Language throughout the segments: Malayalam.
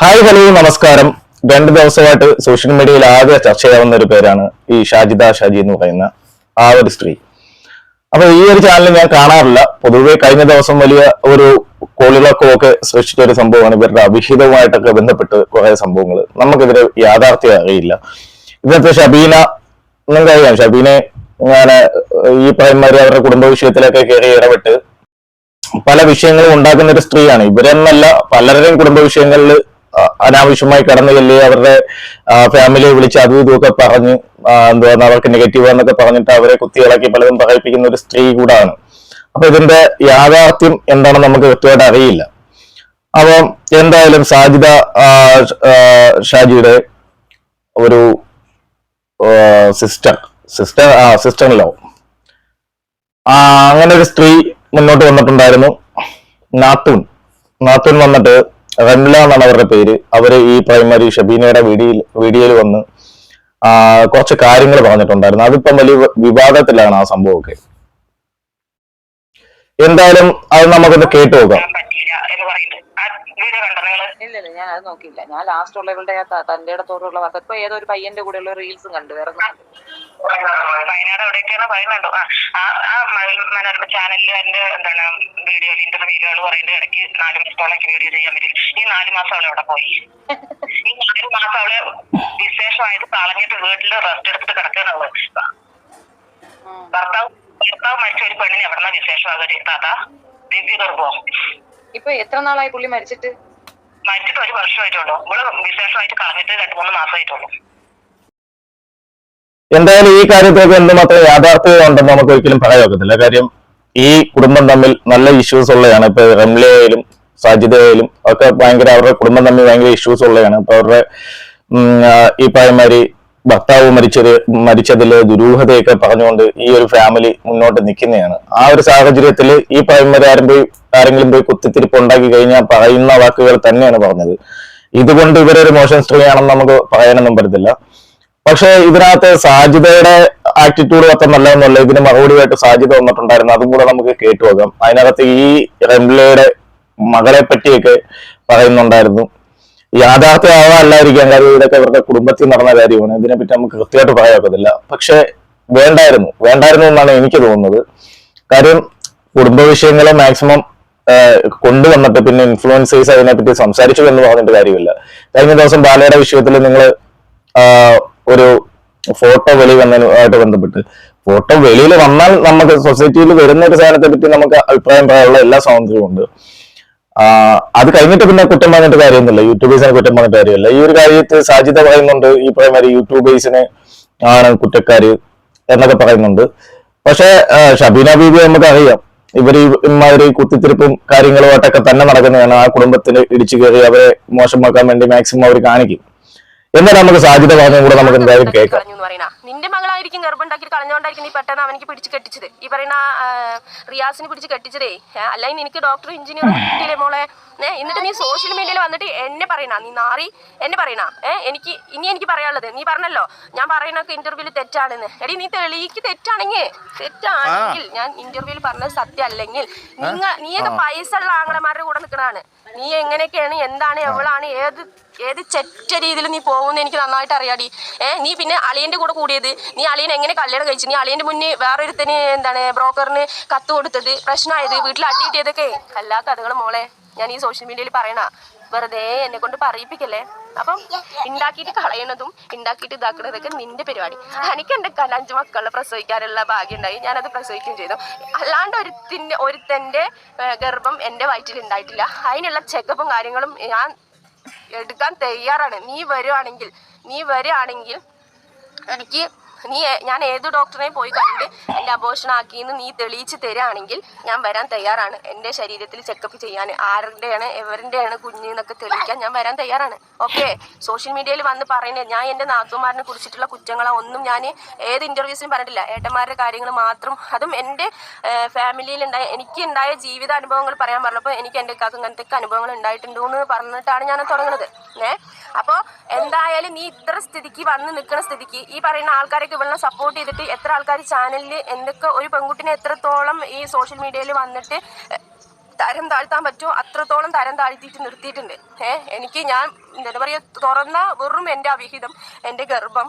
ഹായ് ഹലോ നമസ്കാരം. രണ്ട് ദിവസമായിട്ട് സോഷ്യൽ മീഡിയയിൽ ആകെ ചർച്ചയാവുന്ന ഒരു പേരാണ് ഈ ഷാജിദ ഷാജി എന്ന് പറയുന്ന ആ ഒരു സ്ത്രീ. അപ്പൊ ഈ ഒരു ചാനൽ ഞാൻ കാണാറില്ല. പൊതുവെ കഴിഞ്ഞ ദിവസം വലിയ ഒരു കോളിളക്കവും ഒക്കെ സൃഷ്ടിച്ച ഒരു സംഭവമാണ്. ഇവരുടെ അഭിഹിതവുമായിട്ടൊക്കെ ബന്ധപ്പെട്ട് കുറെ സംഭവങ്ങൾ നമുക്കിതിന് യാഥാർത്ഥ്യം അറിയില്ല. ഇന്നത്തെ ഷബീന നിങ്ങൾക്കറിയാം ഷബീനെ ഞാൻ ഈ പ്രായന്മാര് അവരുടെ കുടുംബ വിഷയത്തിലൊക്കെ കയറി ഇടപെട്ട് പല വിഷയങ്ങളും ഉണ്ടാക്കുന്ന ഒരു സ്ത്രീയാണ്. ഇവരെന്നല്ല പലരുടെയും കുടുംബ വിഷയങ്ങളിൽ അനാവശ്യമായി കടന്നു അവരുടെ ഫാമിലിയെ വിളിച്ച് അതും ഇതുമൊക്കെ പറഞ്ഞ് ആ, എന്തുവാ അവർക്ക് നെഗറ്റീവ് എന്നൊക്കെ പറഞ്ഞിട്ട് അവരെ കുത്തിയിളക്കി പലതും പറയിപ്പിക്കുന്ന ഒരു സ്ത്രീ കൂടാണ്. അപ്പൊ ഇതിന്റെ യാഥാർത്ഥ്യം എന്താണെന്ന് നമുക്ക് കൃത്യമായിട്ട് അറിയില്ല. അപ്പം എന്തായാലും സാജിദ ഷാജിയുടെ ഒരു സിസ്റ്റർ സിസ്റ്റർ ആ സിസ്റ്റർ ലോ ആ അങ്ങനെ ഒരു സ്ത്രീ മുന്നോട്ട് വന്നിട്ടുണ്ടായിരുന്നു. നാത്തൂൻ. നാത്തൂൻ വന്നിട്ട് റംല എന്നാണ് അവരുടെ പേര്. അവർ ഈ പ്രൈമറി ഷബീനയുടെ വീഡിയോയിൽ വീഡിയോയിൽ വന്ന് കുറച്ച് കാര്യങ്ങൾ പറഞ്ഞിട്ടുണ്ടായിരുന്നു. അതിപ്പം വലിയ വിവാദത്തിലാണ് ആ സംഭവമൊക്കെ. എന്തായാലും അത് നമുക്കൊന്ന് കേട്ടു നോക്കാം. ഇല്ല ഞാൻ അത് നോക്കിയില്ല. ഞാൻ ലാസ്റ്റ് ഉള്ളവരുടെ തന്റെ ഇടത്തോടുള്ള വർക്ക് ഇപ്പൊ ഏതോ ഒരു പയ്യന്റെ കൂടെയുള്ള റീൽസും കണ്ടു വേറെ. വയനാട് എവിടെയൊക്കെയാണ് പറയുന്നുണ്ടോ ആ ആ- മനോരമ ചാനലിൽ എന്റെ എന്താണ് വീഡിയോയിൽ ഇന്റർവ്യൂകൾ പറയുന്നത് ഇടയ്ക്ക് നാല് മാസത്തോളം വീഡിയോ ചെയ്യാൻ പറ്റും ഈ നാല് മാസം അവളെ അവിടെ പോയി? ഈ നാല് മാസം അവൾ വിശേഷമായത് കളഞ്ഞിട്ട് വീട്ടിൽ റെസ്റ്റ് എടുത്തിട്ട് കിടക്കുകയാണ് അവൾ ഭർത്താവ് ഭർത്താവ് മരിച്ച ഒരു പെണ്ണിന് എവിടെന്ന വിശേഷമാകര് താത്ത ദിവ്യ ഗർഭം ഇപ്പൊ എത്ര നാളായി പുള്ളി മരിച്ചിട്ട്? മരിച്ചിട്ട് ഒരു വർഷമായിട്ടുള്ളൂ. ഇവൾ വിശേഷമായിട്ട് കളഞ്ഞിട്ട് രണ്ടു മൂന്ന് മാസമായിട്ടുള്ളൂ. എന്തായാലും ഈ കാര്യത്തിലൊക്കെ എന്തുമാത്രം യാഥാർത്ഥ്യം ഉണ്ടെന്ന് നമുക്ക് ഒരിക്കലും പറയാൻ ഒക്കത്തില്ല. കാര്യം ഈ കുടുംബം തമ്മിൽ നല്ല ഇഷ്യൂസ് ഉള്ളതാണ്. ഇപ്പൊ റംലയായാലും സാജിദയായാലും ഒക്കെ ഭയങ്കര അവരുടെ കുടുംബം തമ്മിൽ ഭയങ്കര ഇഷ്യൂസ് ഉള്ളതാണ്. ഇപ്പൊ അവരുടെ ഈ പഴയമാരി ഭർത്താവ് മരിച്ചത് മരിച്ചതിൽ ദുരൂഹതയൊക്കെ പറഞ്ഞുകൊണ്ട് ഈ ഒരു ഫാമിലി മുന്നോട്ട് നിൽക്കുന്നതാണ്. ആ ഒരു സാഹചര്യത്തിൽ ഈ പറയുമാതിരി ആരും പോയി ആരെങ്കിലും പോയി കുത്തിത്തിരിപ്പ് ഉണ്ടാക്കി കഴിഞ്ഞാൽ പറയുന്ന വാക്കുകൾ തന്നെയാണ് പറഞ്ഞത്. ഇതുകൊണ്ട് ഇവരൊരു മോശം സ്ത്രീയാണെന്ന് നമുക്ക് പറയാനൊന്നും പറ്റത്തില്ല. പക്ഷെ ഇതിനകത്ത് സാജിദയുടെ ആറ്റിറ്റ്യൂഡ് ഒക്കെ നല്ലതെന്നല്ല ഇതിന് മറുപടിയായിട്ട് സാജിദ വന്നിട്ടുണ്ടായിരുന്നു. അതും കൂടെ നമുക്ക് കേട്ടു നോക്കാം. അതിനകത്ത് ഈ റംലയുടെ മകളെ പറ്റിയൊക്കെ പറയുന്നുണ്ടായിരുന്നു. യാഥാർത്ഥ്യമാവാല്ലായിരിക്കാം കാര്യം ഇതൊക്കെ ഇവരുടെ കുടുംബത്തിൽ നടന്ന കാര്യമാണ്. ഇതിനെപ്പറ്റി നമുക്ക് കൃത്യമായിട്ട് പറയാക്കത്തില്ല പക്ഷെ വേണ്ടായിരുന്നു. വേണ്ടായിരുന്നു എന്നാണ് എനിക്ക് തോന്നുന്നത്. കാര്യം കുടുംബ വിഷയങ്ങളെ മാക്സിമം കൊണ്ടുവന്നിട്ട് പിന്നെ ഇൻഫ്ലുവൻസേഴ്സ് അതിനെപ്പറ്റി സംസാരിച്ചു എന്ന് പറഞ്ഞിട്ട് കാര്യമില്ല. കഴിഞ്ഞ ദിവസം ബാലയുടെ വിഷയത്തിൽ നിങ്ങൾ ഒരു ഫോട്ടോ വെളി വന്നതുമായിട്ട് ബന്ധപ്പെട്ട്. ഫോട്ടോ വെളിയിൽ വന്നാൽ നമുക്ക് സൊസൈറ്റിയിൽ വരുന്ന ഒരു സാധനത്തെ പറ്റി നമുക്ക് അഭിപ്രായം പറയാനുള്ള എല്ലാ സ്വാതന്ത്ര്യവും ഉണ്ട്. അത് കഴിഞ്ഞിട്ട് പിന്നെ കുറ്റം പറഞ്ഞിട്ട് കാര്യമൊന്നുമില്ല. യൂട്യൂബേഴ്സിനെ കുറ്റം പറഞ്ഞിട്ട് കാര്യമില്ല. ഈ ഒരു കാര്യത്തിൽ സാജിത പറയുന്നുണ്ട്. ഈ പറയുമാതിരി യൂട്യൂബേഴ്സിനെ ആണ് കുറ്റക്കാര് എന്നൊക്കെ പറയുന്നുണ്ട്. പക്ഷേ ഷബീന ബീബി നമുക്ക് അറിയാം ഇവർ ഇമാതിരി കുത്തിത്തിരിപ്പും കാര്യങ്ങളുമായിട്ടൊക്കെ തന്നെ നടക്കുന്നതാണ്. ആ കുടുംബത്തിന് ഇടിച്ചു കയറി അവരെ മോശമാക്കാൻ വേണ്ടി മാക്സിമം അവർ കാണിക്കും. എന്നാൽ നമുക്ക് സാധ്യത പറഞ്ഞു കൂടെ നമുക്ക് എന്തായാലും കേൾക്കാം. നിന്റെ മകളായിരിക്കും ഗർഭമുണ്ടാക്കി കളഞ്ഞോണ്ടായിരിക്കും നീ പെട്ടെന്ന് അവനിക്ക് പിടിച്ച് കെട്ടിച്ചത്. ഈ പറയുന്ന റിയാസിന് പിടിച്ച് കെട്ടിച്ചതേ. അല്ലെങ്കിൽ നിനക്ക് ഡോക്ടർ എഞ്ചിനീയർ കിട്ടിയില്ലേ മോളെ? എന്നിട്ട് നീ സോഷ്യൽ മീഡിയയിൽ വന്നിട്ട് എന്നെ പറയണ നീ നാറി എന്നെ പറയണ. ഏഹ് എനിക്ക് ഇനി എനിക്ക് പറയാനുള്ളത് നീ പറഞ്ഞല്ലോ. ഞാൻ പറയുന്നൊക്കെ ഇന്റർവ്യൂൽ തെറ്റാണെന്ന്. എടി നീ തെളിയിക്ക് തെറ്റാണെങ്കിൽ തെറ്റാണെങ്കിൽ ഞാൻ ഇന്റർവ്യൂവിൽ പറഞ്ഞത് സത്യം അല്ലെങ്കിൽ നിങ്ങൾ നീയൊക്കെ പൈസ ഉള്ള ആങ്ങളമാരുടെ കൂടെ നിൽക്കണാണ് നീ എങ്ങനെയൊക്കെയാണ്? എന്താണ്? എവളാണ് ഏത് ഏത് ചെറ്റ രീതിയിൽ നീ പോകുമെന്ന് എനിക്ക് നന്നായിട്ട് അറിയാടി. ഏ നീ പിന്നെ അളിയന്റെ കൂടെ കൂടിയത്. നീ അളിയൻ എങ്ങനെ കല്യാണം കഴിച്ചു? നീ അളിയന്റെ മുന്നേ വേറൊരുത്തന് എന്താണ് ബ്രോക്കറിന് കത്ത് കൊടുത്തത് പ്രശ്നമായത് വീട്ടിൽ അടി കിട്ടിയതൊക്കെ എല്ലാ കഥകളും മോളെ ഞാൻ ഈ സോഷ്യൽ മീഡിയയിൽ പറയണ. വെറുതെ എന്നെ കൊണ്ട് പറയിപ്പിക്കല്ലേ? അപ്പം ഉണ്ടാക്കിയിട്ട് കളയണതും ഉണ്ടാക്കിയിട്ട് ഇതാക്കണതൊക്കെ നിന്റെ പരിപാടി. എനിക്ക് എന്റെ അഞ്ച് മക്കളെ പ്രസവിക്കാനുള്ള ഭാഗ്യമുണ്ടായി ഞാനത് പ്രസവിക്കുകയും ചെയ്തു. അല്ലാണ്ട് ഒരുത്തിന്റെ ഒരുത്തന്റെ ഗർഭം എന്റെ വയറ്റിൽ ഉണ്ടായിട്ടില്ല അതിനുള്ള ചെക്കപ്പും കാര്യങ്ങളും ഞാൻ എടുക്കാൻ തയ്യാറാണ്. നീ വരുവാണെങ്കിൽ നീ വരുവാണെങ്കിൽ എനിക്ക് നീ ഞാൻ ഏത് ഡോക്ടറെയും പോയി കണ്ട് എന്റെ അബോഷൻ ആക്കിയെന്ന് നീ തെളിയിച്ച് തരാണെങ്കിൽ ഞാൻ വരാൻ തയ്യാറാണ്. എന്റെ ശരീരത്തിൽ ചെക്കപ്പ് ചെയ്യാൻ ആരുടെയാണ് എവരുടെയാണ് കുഞ്ഞ് എന്നൊക്കെ തെളിയിക്കാൻ ഞാൻ വരാൻ തയ്യാറാണ്. ഓക്കെ സോഷ്യൽ മീഡിയയിൽ വന്ന് പറയുന്നത് ഞാൻ എന്റെ നാത്തുമാരനെ കുറിച്ചിട്ടുള്ള കുറ്റങ്ങളോ. ഒന്നും ഞാൻ ഏത് ഇന്റർവ്യൂസിനും പറഞ്ഞിട്ടില്ല. ഏട്ടന്മാരുടെ കാര്യങ്ങൾ മാത്രം അതും എന്റെ ഫാമിലിയിൽ ഉണ്ടായ എനിക്ക് ഉണ്ടായ ജീവിത അനുഭവങ്ങൾ പറയാൻ പറഞ്ഞപ്പോൾ എനിക്ക് എന്റെ കാക്കും ഇങ്ങനത്തെ അനുഭവങ്ങൾ ഉണ്ടായിട്ടുണ്ടോ എന്ന് പറഞ്ഞിട്ടാണ് ഞാൻ തുടങ്ങുന്നത്. ഏ? അപ്പോൾ എന്തായാലും നീ ഇത്ര സ്ഥിതിക്ക് വന്ന് നിൽക്കുന്ന സ്ഥിതിക്ക് ഈ പറയുന്ന ആൾക്കാരൊക്കെ ഇവളെ സപ്പോർട്ട് ചെയ്തിട്ട് എത്ര ആൾക്കാർ ചാനലിൽ എന്തൊക്കെ ഒരു പെൺകുട്ടിനെ എത്രത്തോളം ഈ സോഷ്യൽ മീഡിയയിൽ വന്നിട്ട് തരം താഴ്ത്താൻ പറ്റുമോ അത്രത്തോളം തരം താഴ്ത്തിയിട്ട് നിർത്തിയിട്ടുണ്ട്. ഏഹ് എനിക്ക് ഞാൻ എന്താ പറയുക തുറന്ന വെറും എന്റെ അവിഹിതം എന്റെ ഗർഭം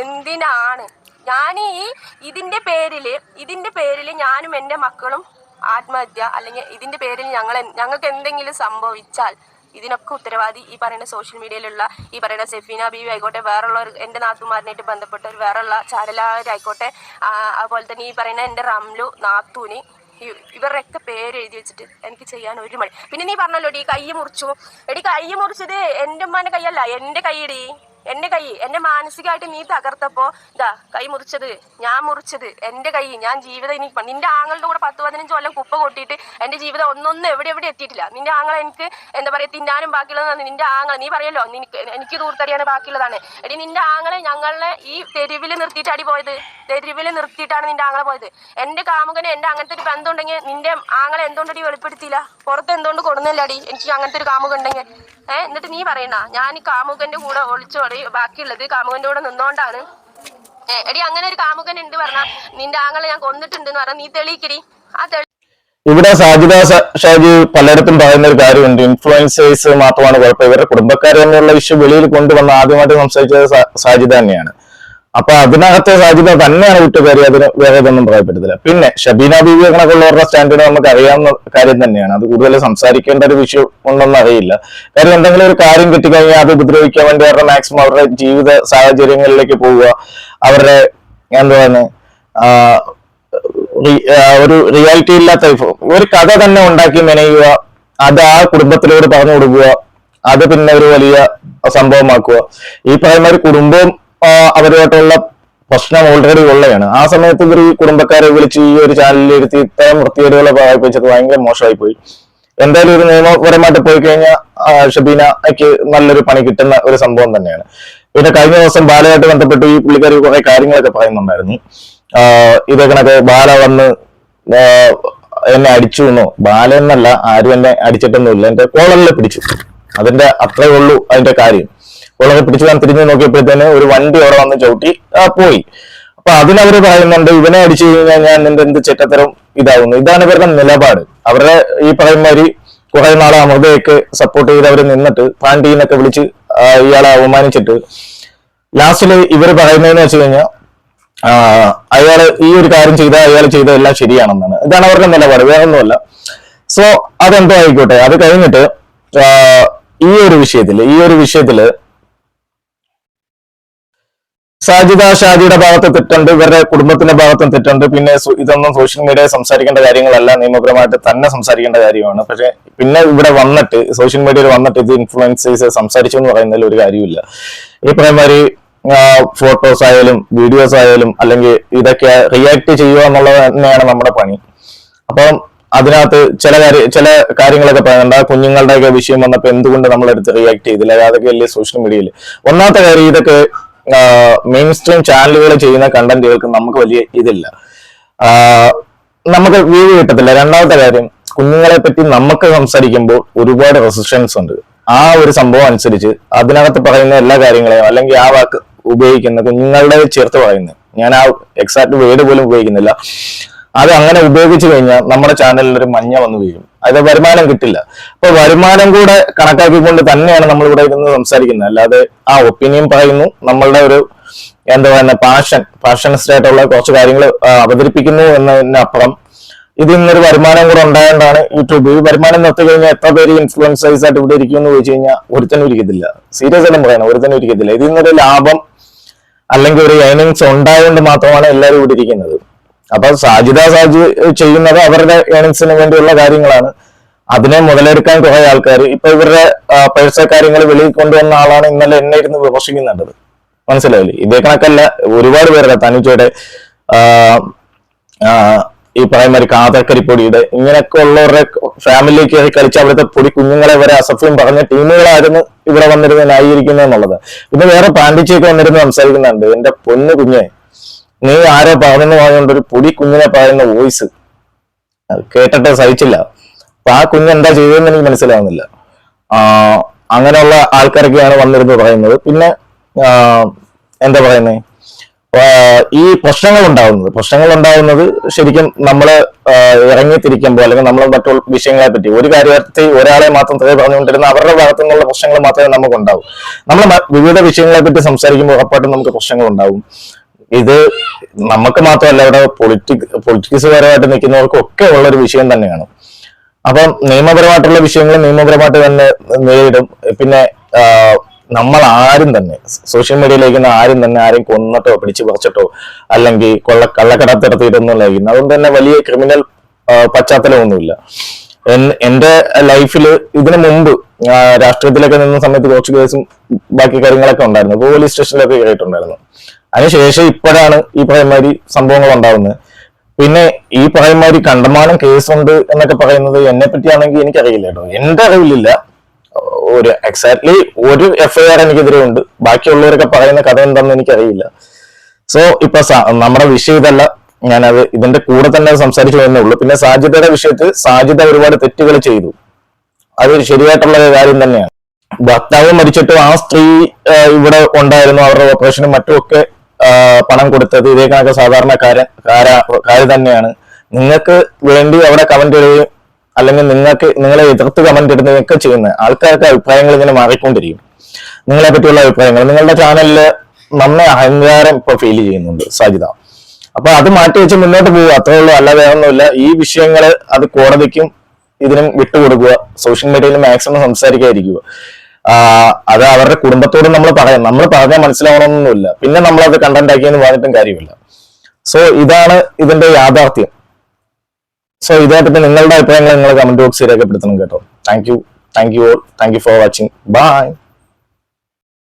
എന്തിനാണ്? ഞാൻ ഈ ഇതിന്റെ പേരിൽ ഇതിന്റെ പേരിൽ ഞാനും എന്റെ മക്കളും ആത്മഹത്യ അല്ലെങ്കിൽ ഇതിന്റെ പേരിൽ ഞങ്ങൾ ഞങ്ങൾക്ക് എന്തെങ്കിലും സംഭവിച്ചാൽ ഇതിനൊക്കെ ഉത്തരവാദി ഈ പറയുന്ന സോഷ്യൽ മീഡിയയിലുള്ള ഈ പറയുന്ന സെഫീന ബീവി ആയിക്കോട്ടെ വേറുള്ള ഒരു എന്റെ നാത്തുമാരനായിട്ട് ബന്ധപ്പെട്ട ഒരു വേറുള്ള ചാനലാരായിക്കോട്ടെ ആ, അതുപോലെ തന്നെ ഈ പറയുന്ന എന്റെ റംലു നാത്തൂന് ഇവരുടെയൊക്കെ പേര് എഴുതി വെച്ചിട്ട് എനിക്ക് ചെയ്യാൻ ഒരു മടി. പിന്നെ നീ പറഞ്ഞല്ലോ ഡി കൈ മുറിച്ചു. എടി കൈ മുറിച്ചത് എന്റെ ഉമ്മാന്റെ കൈയല്ല എന്റെ കൈയടി എന്റെ കൈ എന്റെ മാനസികമായിട്ട് നീ തകർത്തപ്പോ ഇതാ കൈ മുറിച്ചത് ഞാൻ മുറിച്ചത് എന്റെ കൈ ഞാൻ ജീവിതം ഇനി നിന്റെ ആങ്ങളുടെ കൂടെ പത്ത് പതിനഞ്ച് കൊല്ലം കുപ്പ കൊട്ടിയിട്ട് എന്റെ ജീവിതം ഒന്നൊന്നും എവിടെ എവിടെ എത്തിയിട്ടില്ല. നിന്റെ ആങ്ങളെ എനിക്ക് എന്താ പറയാ തിന്നാനും ബാക്കിയുള്ളതാണ് നിന്റെ ആങ്ങളെ. നീ പറയല്ലോ നിനക്ക് എനിക്ക് ദൂർത്തടിയാണ് ബാക്കിയുള്ളതാണ്. എടി നിന്റെ ആങ്ങളെ ഞങ്ങളെ ഈ തെരുവിൽ നിർത്തിയിട്ട് അടി പോയത്? തെരുവിൽ നിർത്തിയിട്ടാണ് നിന്റെ ആങ്ങളെ പോയത്. എന്റെ കാമുകന് എന്റെ അങ്ങനത്തെ ഒരു ബന്ധം ഉണ്ടെങ്കിൽ നിന്റെ ആങ്ങളെ എന്തുകൊണ്ടടി വെളിപ്പെടുത്തിയില്ല? പുറത്ത് എന്തുകൊണ്ട് കൊടുന്നില്ലടി? എനിക്ക് അങ്ങനത്തെ ഒരു കാമുക ഉണ്ടെങ്കിൽ. ഏഹ് എന്നിട്ട് നീ പറയണ ഞാൻ ഈ കാമുകന്റെ കൂടെ ഒളിച്ചോടി ബാക്കിയുള്ളത്. കാമുകന്റെ കൂടെ നിന്നോണ്ടാണ്. എടി അങ്ങനെ ഒരു കാമുകൻ ഉണ്ട് പറഞ്ഞ നിന്റെ ആങ്ങളെ ഞാൻ കൊന്നിട്ടുണ്ട് എന്ന് പറഞ്ഞ നീ തെളിയിക്കടി. ആ തെളി ഇവിടെ സാജിദ ഷാജി പലയിടത്തും പറയുന്ന ഒരു കാര്യമുണ്ട്. ഇൻഫ്ലുവൻസേഴ്സ് മാത്രമാണ് കുഴപ്പം. ഇവരുടെ കുടുംബക്കാർ എന്നുള്ള ഇഷ്യൂ വെളിയിൽ കൊണ്ടുവന്ന ആദ്യമായിട്ട് സംസാരിച്ചത് സാജിദ തന്നെയാണ്. അപ്പൊ അതിനകത്തെ സാഹചര്യം തന്നെയാണ് കുറ്റക്കാരി അതിന് വേറെ ഇതൊന്നും പറയപ്പെടുത്തില്ല പിന്നെ ഷബീന ബീവി ഉള്ളവരുടെ സ്റ്റാൻഡേർഡ് നമുക്ക് അറിയാവുന്ന കാര്യം തന്നെയാണ്. അത് കൂടുതൽ സംസാരിക്കേണ്ട ഒരു വിഷയം ഉണ്ടെന്ന് അറിയില്ല. കാര്യം എന്തെങ്കിലും ഒരു കാര്യം കിട്ടിക്കഴിഞ്ഞാൽ അത് ഉപദ്രവിക്കാൻ വേണ്ടി അവരുടെ മാക്സിമം അവരുടെ ജീവിത സാഹചര്യങ്ങളിലേക്ക് പോവുക. അവരുടെ എന്താണ് ഒരു റിയാലിറ്റി ഇല്ലാത്ത ഒരു കഥ തന്നെ ഉണ്ടാക്കി മെനയുക. അത് ആ കുടുംബത്തിലോട് പറഞ്ഞു കൊടുക്കുക. അത് പിന്നെ ഒരു വലിയ സംഭവമാക്കുക. ഈ പറയുന്ന ഒരു കുടുംബവും ആ, അവരുമായിട്ടുള്ള പ്രശ്നം ഓൾറെഡി ഉള്ളതാണ്. ആ സമയത്ത് ഇവർ ഈ കുടുംബക്കാരെ വിളിച്ച് ഈ ഒരു ചാനലിൽ ഇരുത്തി ഇത്തരം വൃത്തികേടുകളെ വായിപ്പിച്ചത് ഭയങ്കര മോശമായി പോയി എന്തായാലും ഒരു നിയമപരമായിട്ട് പോയി കഴിഞ്ഞാൽ ഷബീനയ്ക്ക് നല്ലൊരു പണി കിട്ടുന്ന ഒരു സംഭവം തന്നെയാണ്. പിന്നെ കഴിഞ്ഞ ദിവസം ബാലയായിട്ട് ബന്ധപ്പെട്ട് ഈ പുള്ളിക്കാരി കുറെ കാര്യങ്ങളൊക്കെ പറയുന്നുണ്ടായിരുന്നു. ഇതൊക്കെ ബാല വന്ന് എന്നെ അടിച്ചു എന്നോ? ബാല എന്നല്ല ആരും എന്നെ അടിച്ചിട്ടൊന്നുമില്ല. എന്റെ കോളറിൽ പിടിച്ചു. അതിന്റെ അത്രേ ഉള്ളൂ അതിന്റെ കാര്യം. കോളറിൽ പിടിച്ചു ഞാൻ തിരിഞ്ഞു നോക്കിയപ്പോഴത്തേന് ഒരു വണ്ടി അവിടെ വന്ന് ചവിട്ടി പോയി. അപ്പൊ അതിനവർ പറയുന്നുണ്ട് ഇവനെ അടിച്ചു കഴിഞ്ഞാൽ ഞാൻ നിന്റെ എന്ത് ചെറ്റത്തരം ഇതാവുന്നു ഇതാണ് ഇവരുടെ നിലപാട്. അവരുടെ ഈ പറയുന്നവര് കുറെ നാളെ അമൃതയൊക്കെ സപ്പോർട്ട് ചെയ്ത് അവർ നിന്നിട്ട് പാണ്ഡീനൊക്കെ വിളിച്ച് ഇയാളെ അവമാനിച്ചിട്ട് ലാസ്റ്റിൽ ഇവർ പറയുന്നതെന്ന് വെച്ച് കഴിഞ്ഞാൽ അയാൾ ഈ ഒരു കാര്യം ചെയ്ത അയാൾ ചെയ്തതെല്ലാം ശരിയാണെന്നാണ്. ഇതാണ് അവരുടെ നിലപാട് വേറൊന്നുമല്ല. സോ അതെന്തോ ആയിക്കോട്ടെ. അത് കഴിഞ്ഞിട്ട് ഈ ഒരു വിഷയത്തിൽ ഈ ഒരു വിഷയത്തിൽ സാജിദ ഷാജിയുടെ ഭാഗത്ത് തെറ്റുണ്ട് ഇവരുടെ കുടുംബത്തിന്റെ ഭാഗത്തും തെറ്റുണ്ട്. പിന്നെ ഇതൊന്നും സോഷ്യൽ മീഡിയ സംസാരിക്കേണ്ട കാര്യങ്ങളല്ല നിയമപരമായിട്ട് തന്നെ സംസാരിക്കേണ്ട കാര്യമാണ്. പക്ഷെ പിന്നെ ഇവിടെ വന്നിട്ട് സോഷ്യൽ മീഡിയയിൽ വന്നിട്ട് ഇത് ഇൻഫ്ലുവൻസേഴ്സ് സംസാരിച്ചു എന്ന് പറയുന്നതിൽ ഒരു കാര്യമില്ല ഈ പറയുമാതിരി ഫോട്ടോസ് ആയാലും വീഡിയോസ് ആയാലും അല്ലെങ്കിൽ ഇതൊക്കെ റിയാക്ട് ചെയ്യുക എന്നുള്ളത് തന്നെയാണ് നമ്മുടെ പണി. അപ്പം അതിനകത്ത് ചില കാര്യ ചില കാര്യങ്ങളൊക്കെ പറയുന്നുണ്ട്. ആ കുഞ്ഞുങ്ങളുടെയൊക്കെ വിഷയം വന്നപ്പോൾ എന്തുകൊണ്ട് നമ്മളെടുത്ത് റിയാക്ട് ചെയ്തില്ല? അതൊക്കെ അല്ലേ സോഷ്യൽ മീഡിയയിൽ ഒന്നാമത്തെ കാര്യം ഇതൊക്കെ മെയിൻ സ്ട്രീം ചാനലുകൾ ചെയ്യുന്ന കണ്ടന്റുകൾക്ക് നമുക്ക് വലിയ ഇതില്ല. നമുക്ക് വ്യൂ കിട്ടത്തില്ല. രണ്ടാമത്തെ കാര്യം കുഞ്ഞുങ്ങളെ പറ്റി നമുക്ക് സംസാരിക്കുമ്പോൾ ഒരുപാട് റെസിസ്റ്റൻസ് ഉണ്ട്. ആ ഒരു സംഭവം അനുസരിച്ച് അതിനകത്ത് പറയുന്ന എല്ലാ കാര്യങ്ങളെയും അല്ലെങ്കിൽ ആ വാക്ക് ഉപയോഗിക്കുന്ന കുഞ്ഞുങ്ങളുടെ ചേർത്ത് പറയുന്നത്. ഞാൻ ആ എക്സാക്ട് വേർഡ് പോലും ഉപയോഗിക്കുന്നില്ല. അത് അങ്ങനെ ഉപയോഗിച്ചു കഴിഞ്ഞാൽ നമ്മുടെ ചാനലിൽ ഒരു മഞ്ഞ വന്നു വീഴും. അത് വരുമാനം കിട്ടില്ല. അപ്പൊ വരുമാനം കൂടെ കണക്കാക്കിക്കൊണ്ട് തന്നെയാണ് നമ്മൾ ഇവിടെ ഇരുന്ന് സംസാരിക്കുന്നത്. അല്ലാതെ ആ ഒപ്പീനിയൻ പറയുന്നു. നമ്മളുടെ ഒരു എന്താ പറയുക പാഷൻ പാഷനിസ്റ്റ് ആയിട്ടുള്ള കുറച്ച് കാര്യങ്ങൾ അവതരിപ്പിക്കുന്നു എന്നതിനപ്പുറം ഇത് ഇന്നൊരു വരുമാനം കൂടെ ഉണ്ടായതുകൊണ്ടാണ് യൂട്യൂബ്. ഈ വരുമാനം നിർത്തി കഴിഞ്ഞാൽ എത്ര പേര് ഇൻഫ്ലുവൻസേഴ്സ് ആയിട്ട് ഇവിടെ ഇരിക്കും എന്ന് ചോദിച്ചു കഴിഞ്ഞാൽ ഒരുത്തനും ഇരിക്കത്തില്ല. സീരിയസ് ആയിട്ടും പറയണം ഒരുത്തനും ഇരിക്കത്തില്ല. ഇതിൽ നിന്നൊരു ലാഭം അല്ലെങ്കിൽ ഒരു ഏണിങ്സ് ഉണ്ടായതുകൊണ്ട് മാത്രമാണ് എല്ലാവരും ഇവിടെ ഇരിക്കുന്നത്. അപ്പൊ സാജിദ സാജി ചെയ്യുന്നത് അവരുടെ ഏണിങ്സിന് വേണ്ടിയുള്ള കാര്യങ്ങളാണ്. അതിനെ മുതലെടുക്കാൻ കുറെ ആൾക്കാർ ഇപ്പൊ ഇവരുടെ പൈസ കാര്യങ്ങൾ വെളിയിൽ കൊണ്ടുവന്ന ആളാണ് ഇന്നലെ എന്നെ ഇരുന്ന് വിമർശിക്കുന്നുണ്ടത്. മനസ്സിലായില്ലേ? ഇതേ കണക്കല്ല ഒരുപാട് പേരുടെ ആ, ഈ പറയുന്ന കാതക്കരി കാതക്കരിപ്പൊടിയുടെ ഇങ്ങനെയൊക്കെ ഉള്ളവരുടെ ഫാമിലിയൊക്കെ കയറി കളിച്ച് അവിടുത്തെ പൊടി കുഞ്ഞുങ്ങളെ വരെ അസഫ്യം പറഞ്ഞ ടീമുകളായിരുന്നു ഇവിടെ വന്നിരുന്ന് ന്യായീകരിക്കുന്നത് എന്നുള്ളത്. പിന്നെ വേറെ പാണ്ഡിച്ചയൊക്കെ വന്നിരുന്ന് സംസാരിക്കുന്നുണ്ട്. എന്റെ പൊന്നു കുഞ്ഞെ നീ ആരോ പറഞ്ഞെന്ന് പറഞ്ഞുകൊണ്ട് ഒരു പൊടി കുഞ്ഞിനെ പറയുന്ന വോയിസ് കേട്ടിട്ട് സഹിച്ചില്ല. അപ്പൊ ആ കുഞ്ഞ് എന്താ ചെയ്തതെന്ന് എനിക്ക് മനസ്സിലാവുന്നില്ല. അങ്ങനെയുള്ള ആൾക്കാരൊക്കെയാണ് വന്നിരുന്ന് പറയുന്നത്. പിന്നെ എന്താ പറയുന്നേ? ഈ പ്രശ്നങ്ങൾ ഉണ്ടാവുന്നത് പ്രശ്നങ്ങൾ ഉണ്ടാവുന്നത് ശരിക്കും നമ്മൾ ഇറങ്ങിത്തിരിക്കുമ്പോൾ അല്ലെങ്കിൽ നമ്മൾ മറ്റുള്ള വിഷയങ്ങളെ പറ്റി ഒരു കാര്യത്തിൽ ഒരാളെ മാത്രം തെളിവ് പറഞ്ഞുകൊണ്ടിരുന്ന അവരുടെ ഭാഗത്തു നിന്നുള്ള പ്രശ്നങ്ങൾ മാത്രമേ നമുക്ക് ഉണ്ടാവൂ നമ്മൾ വിവിധ വിഷയങ്ങളെ പറ്റി സംസാരിക്കുമ്പോൾ ഉറപ്പായിട്ടും നമുക്ക് പ്രശ്നങ്ങൾ ഉണ്ടാവും ഇത് നമുക്ക് മാത്രമല്ല ഇവിടെ പൊളിറ്റിക് പൊളിറ്റിക്സ് പരമായിട്ട് നിൽക്കുന്നവർക്കും ഒക്കെ ഉള്ള ഒരു വിഷയം തന്നെയാണ്. അപ്പം നിയമപരമായിട്ടുള്ള വിഷയങ്ങൾ നിയമപരമായിട്ട് തന്നെ നേരിടും. പിന്നെ നമ്മൾ ആരും തന്നെ സോഷ്യൽ മീഡിയയിലേക്ക് ആരും തന്നെ ആരും കൊന്നിട്ടോ പിടിച്ചു പറിച്ചിട്ടോ അല്ലെങ്കിൽ കൊള്ള കള്ളക്കടത്തിടത്തിയിട്ടൊന്നും ലഭിക്കുന്നു അതുകൊണ്ട് തന്നെ വലിയ ക്രിമിനൽ പശ്ചാത്തലമൊന്നുമില്ല. എന്റെ ലൈഫിൽ ഇതിനു മുമ്പ് രാഷ്ട്രീയത്തിലൊക്കെ നിന്ന സമയത്ത് കുറച്ച് കേസും ബാക്കി കാര്യങ്ങളൊക്കെ ഉണ്ടായിരുന്നു. പോലീസ് സ്റ്റേഷനിലൊക്കെ കയറിയിട്ടുണ്ടായിരുന്നു. അതിനുശേഷം ഇപ്പോഴാണ് ഈ പറയുമാതിരി സംഭവങ്ങൾ ഉണ്ടാവുന്നത് പിന്നെ ഈ പറയുമാതിരി കണ്ടമാനം കേസുണ്ട് എന്നൊക്കെ പറയുന്നത് എന്നെ പറ്റിയാണെങ്കിൽ എനിക്കറിയില്ല കേട്ടോ. എന്റെ അറിവിലില്ല ഒരു എക്സാക്ട്ലി ഒരു എഫ്ഐആർ എനിക്കെതിരെ ഉണ്ട്. ബാക്കിയുള്ളവരൊക്കെ പറയുന്ന കഥ എന്താണെന്ന് എനിക്കറിയില്ല. സോ ഇപ്പൊ നമ്മുടെ വിഷയം ഇതല്ല. ഞാനത് ഇതിന്റെ കൂടെ തന്നെ സംസാരിച്ചു എന്നേ ഉള്ളൂ. പിന്നെ സാജിദയുടെ വിഷയത്തിൽ സാജിദ ഒരുപാട് തെറ്റുകൾ ചെയ്തു. അത് ശരിയായിട്ടുള്ള കാര്യം തന്നെയാണ്. ഭർത്താവ് മരിച്ചിട്ടും ആ സ്ത്രീ ഇവിടെ ഉണ്ടായിരുന്നു. അവരുടെ ഓപ്പറേഷനും മറ്റുമൊക്കെ പണം കൊടുത്തത്. ഇതേ കണക്ക് കാര്യം തന്നെയാണ്. നിങ്ങൾക്ക് വേണ്ടി അവിടെ കമന്റ് ഇടുകയും അല്ലെങ്കിൽ നിങ്ങൾക്ക് നിങ്ങളെ എതിർത്ത് കമന്റ് ഇടുന്നതൊക്കെ ചെയ്യുന്ന ആൾക്കാർക്ക് അഭിപ്രായങ്ങൾ ഇങ്ങനെ മാറിക്കൊണ്ടിരിക്കും. നിങ്ങളെ പറ്റിയുള്ള അഭിപ്രായങ്ങൾ. നിങ്ങളുടെ ചാനലിൽ നമ്മെ അഹങ്കാരം ഇപ്പൊ ഫീൽ ചെയ്യുന്നുണ്ട് സാജിത അപ്പൊ അത് മാറ്റി വെച്ച് മുന്നോട്ട് പോവുക. അത്രേ ഉള്ളൂ. അല്ല വേറൊന്നുമില്ല. ഈ വിഷയങ്ങൾ അത് കോടതിക്കും ഇതിനും വിട്ടുകൊടുക്കുക. സോഷ്യൽ മീഡിയയിൽ മാക്സിമം സംസാരിക്കാതിരിക്കുക. അത് അവരുടെ കുടുംബത്തോട് നമ്മൾ പറയാം. നമ്മൾ പറഞ്ഞാൽ മനസ്സിലാവണമെന്നൊന്നുമില്ല പിന്നെ നമ്മൾ അത് കണ്ടന്റ് ആക്കിയെന്ന് പറഞ്ഞിട്ടും കാര്യമില്ല. സോ ഇതാണ് ഇതിന്റെ യാഥാർത്ഥ്യം. സോ ഇതായിട്ട് നിങ്ങളുടെ അഭിപ്രായങ്ങൾ നിങ്ങൾ കമന്റ് ബോക്സിൽ രേഖപ്പെടുത്തണം കേട്ടോ. Thank you thank you all thank you for watching bye